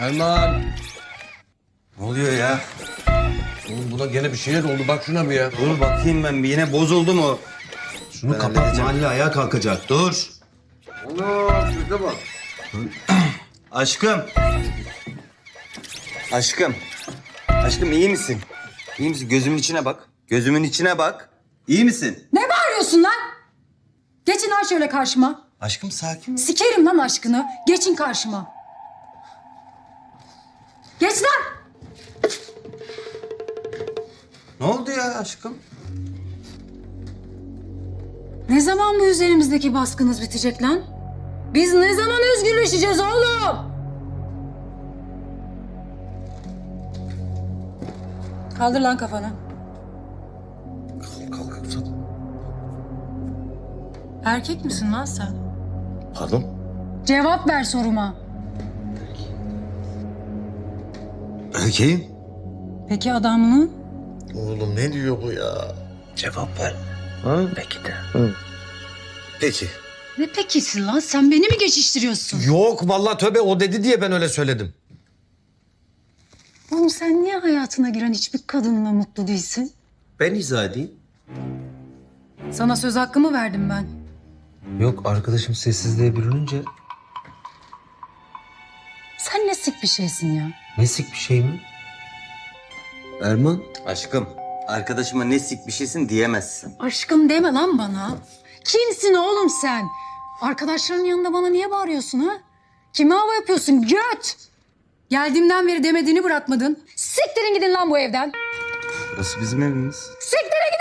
Erman. Ne oluyor ya? Oğlum buna gene bir şeyler oldu. Bak şuna bir ya. Dur bakayım ben bir yine bozuldu mu? Şunu Ben kapat halledeceğim. mahalle ayağa kalkacak. Dur. Allah şurada bak. Aşkım. Aşkım. Aşkım iyi misin? İyi misin? Gözümün içine bak. Gözümün içine bak. İyi misin? Ne bağırıyorsun lan? Geçin lan şöyle karşıma. Aşkım sakin ol. Sikerim lan aşkını. Geçin karşıma. Ne oldu ya aşkım? Ne zaman bu üzerimizdeki baskınız bitecek lan? Biz ne zaman özgürleşeceğiz oğlum? Kaldır lan kafanı. Kalk kalk uzat. Erkek misin lan sen? Pardon? Cevap ver soruma. Erkeğim. Peki adamını? Oğlum ne diyor bu ya? Cevap ver. Ha? Peki de. Peki. Ne pekisi lan? Sen beni mi geçiştiriyorsun? Yok vallahi tövbe o dedi diye ben öyle söyledim. Oğlum sen niye hayatına giren hiçbir kadınla mutlu değilsin? Ben izah edeyim. Sana söz hakkımı verdim ben. Yok arkadaşım sessizliğe bürününce Sen ne sik bir şeysin ya. nesik bir şey mi? Erman. Aşkım. Arkadaşıma ne sik bir şeysin diyemezsin. Aşkım deme lan bana. Kimsin oğlum sen? Arkadaşların yanında bana niye bağırıyorsun ha? Kime hava yapıyorsun göt? Geldiğimden beri demediğini bırakmadın. Siktirin gidin lan bu evden. Burası bizim evimiz. Siktirin gidin.